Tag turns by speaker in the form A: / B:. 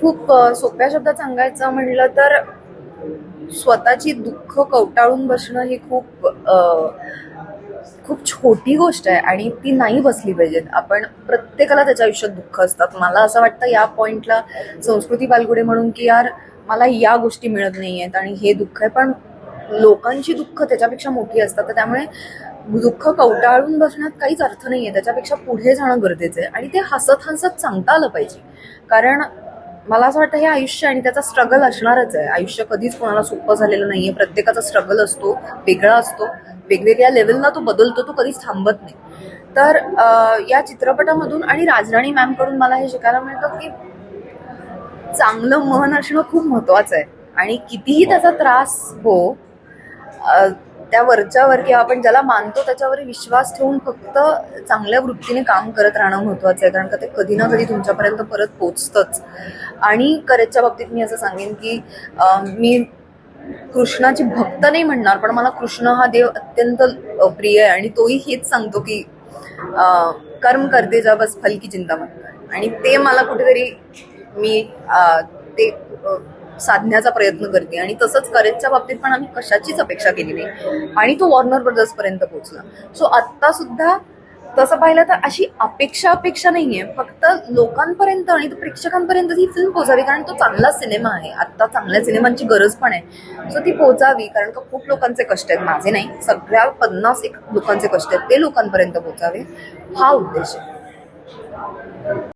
A: खूप सोप्या शब्दात सांगायचं म्हणलं तर स्वतःची दुःख कवटाळून बसणं ही खूप खूप छोटी गोष्ट आहे आणि ती नाही बसली पाहिजेत. आपण प्रत्येकाला त्याच्या आयुष्यात दुःख असतात. मला असं वाटतं या पॉईंटला संस्कृती बालगुडे म्हणून की यार मला या गोष्टी मिळत नाही आहेत आणि हे दुःख आहे. पण लोकांची दुःख त्याच्यापेक्षा मोठी असतात. तर त्यामुळे दुःख कवटाळून बसण्यात काहीच अर्थ नाही आहे त्याच्यापेक्षा पुढे जाणं गरजेचं आहे. आणि ते हसत हसत सांगता आलं पाहिजे. कारण मला असं वाटतं हे आयुष्य आणि त्याचा स्ट्रगल असणारच आहे. आयुष्य कधीच कोणाला सोपं झालेलं नाहीये. प्रत्येकाचा स्ट्रगल असतो वेगळा असतो. वेगवेगळ्या लेवलला तो बदलतो तो कधीच थांबत नाही. तर या चित्रपटामधून आणि राजराणी मॅमकडून मला हे शिकायला मिळतं की चांगलं मन असणं खूप महत्वाचं आहे. आणि कितीही त्याचा त्रास हो त्या वरच्यावर किंवा आपण ज्याला मानतो त्याच्यावर विश्वास ठेवून फक्त चांगल्या वृत्तीने काम करत राहणं महत्वाचं आहे. कारण का ते कधी ना कधी तुमच्यापर्यंत परत पोचतंच. आणि करेजच्या बाबतीत मी असं सांगेन की मी कृष्णाची भक्त नाही म्हणणार पण मला कृष्ण हा देव अत्यंत प्रिय आहे. आणि तोही हेच सांगतो की कर्म करते जा बस फल की चिंता मत. आणि ते मला कुठेतरी मी ते साधण्याचा प्रयत्न करते. आणि तसंच करेजच्या बाबतीत पण आम्ही कशाचीच अपेक्षा केली नाही. आणि तो वॉर्नर ब्रदर्स पर्यंत पोहोचला. सो आत्ता सुद्धा तसं पाहिलं तर अशी अपेक्षा अपेक्षा नाहीये. फक्त लोकांपर्यंत आणि प्रेक्षकांपर्यंत ही फिल्म पोहोचावी कारण तो चांगला सिनेमा आहे. आत्ता चांगल्या सिनेमांची गरज पण आहे. सो ती पोहोचावी कारण का खूप लोकांचे कष्ट आहेत. माझे नाही. सगळ्या पन्नास एक लोकांचे कष्ट आहेत. ते लोकांपर्यंत पोहोचावे. हा उद्देश आहे.